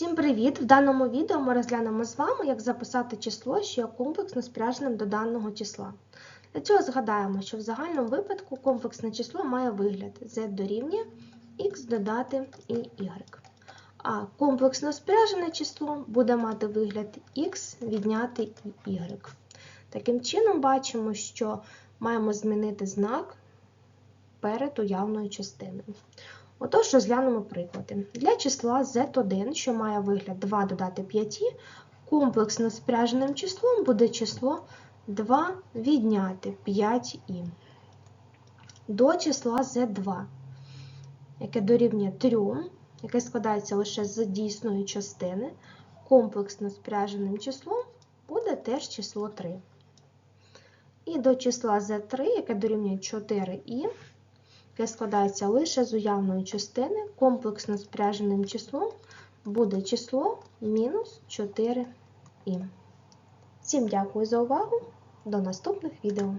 Всім привіт! В даному відео ми розглянемо з вами, як записати число, що є комплексно спряженим до даного числа. Для цього згадаємо, що в загальному випадку комплексне число має вигляд z дорівнює x додати і y. А комплексно спряжене число буде мати вигляд x відняти і y. Таким чином, бачимо, що маємо змінити знак перед уявною частиною. Отож, розглянемо приклади. Для числа z1, що має вигляд 2 додати 5, комплексно спряженим числом буде число 2 відняти 5і. До числа z2, яке дорівнює 3, яке складається лише з дійсної частини, комплексно спряженим числом буде теж число 3. І до числа z3, яке дорівнює 4і, яке складається лише з уявної частини, комплексно спряженим числом буде число мінус 4і. Всім дякую за увагу. До наступних відео.